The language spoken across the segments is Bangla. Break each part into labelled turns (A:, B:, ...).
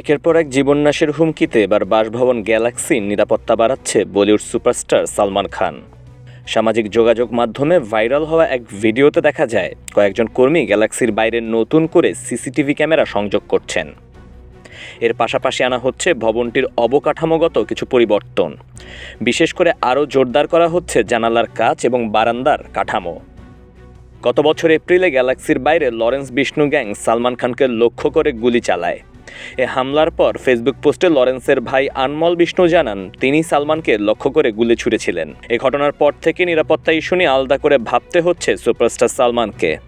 A: একের পর এক জীবননাশের হুমকিতে এবার বাসভবন গ্যালাক্সির নিরাপত্তা বাড়াচ্ছে বলিউড সুপারস্টার সালমান খান। সামাজিক যোগাযোগ মাধ্যমে ভাইরাল হওয়া এক ভিডিওতে দেখা যায়, কয়েকজন কর্মী গ্যালাক্সির বাইরে নতুন করে সিসিটিভি ক্যামেরা সংযোগ করছেন। এর পাশাপাশি আনা হচ্ছে ভবনটির অবকাঠামোগত কিছু পরিবর্তন। বিশেষ করে আরও জোরদার করা হচ্ছে জানালার কাচ এবং বারান্দার কাঠামো। গত বছর এপ্রিলে গ্যালাক্সির বাইরে লরেন্স বিষ্ণু গ্যাং সালমান খানকে লক্ষ্য করে গুলি চালায়। এ হামলার পর ফেসবুক পোস্টে লরেন্সের ভাই আনমল বিষ্ণু জানান, তিনি সালমানকে লক্ষ্য করে গুলি ছুড়েছিলেন। এ ঘটনার পর থেকে নিরাপত্তা ইস্যু নিয়ে আলাদা করে ভাবতে হচ্ছে সুপারস্টার সালমানকে।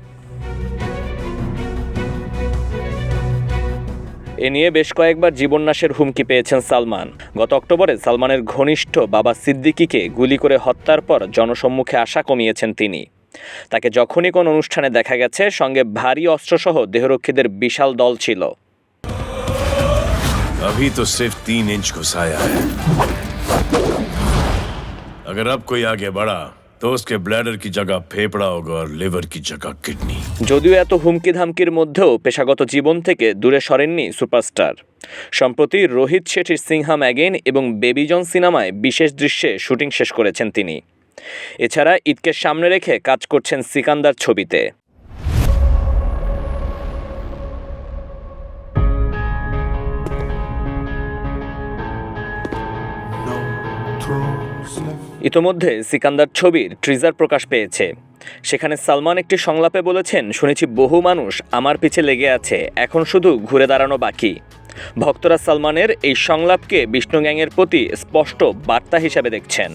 A: এ নিয়ে বেশ কয়েকবার জীবননাশের হুমকি পেয়েছেন সালমান। গত অক্টোবরে সালমানের ঘনিষ্ঠ বাবা সিদ্দিকিকে গুলি করে হত্যার পর জনসম্মুখে আসা কমিয়েছেন তিনি। তাকে যখনই কোন অনুষ্ঠানে দেখা গেছে, সঙ্গে ভারী অস্ত্রসহ দেহরক্ষীদের বিশাল দল ছিল।
B: अभी तो सिर्फ तीन इंच घुसाया है अगर अब कोई आगे बढ़ा तो उसके ब्लैडर की जगह फेफड़ा होगा और लिवर की जगह किडनी
A: যদিও এত হুমকি ধামকির মধ্যেও পেশাগত জীবন থেকে দূরে সরেননি সুপারস্টার সম্প্রতি রোহিত শেঠির সিংহাম অ্যাগেন এবং বেবিজন সিনেমায় বিশেষ দৃশ্যে শুটিং শেষ করেছেন তিনি এছাড়া ঈদকে সামনে রেখে কাজ করছেন সিকান্দার ছবিতে ইতোমধ্যে সিকান্দার ছবির ট্রিজার প্রকাশ পেয়েছে। সেখানে সালমান একটি সংলাপে বলেছেন, শুনেছি বহু মানুষ আমার পিছে লেগে আছে, এখন শুধু ঘুরে দাঁড়ানো বাকি। ভক্তরা সালমানের এই সংলাপকে বিষ্ণু গ্যাংয়ের প্রতি স্পষ্ট বার্তা হিসাবে দেখছেন।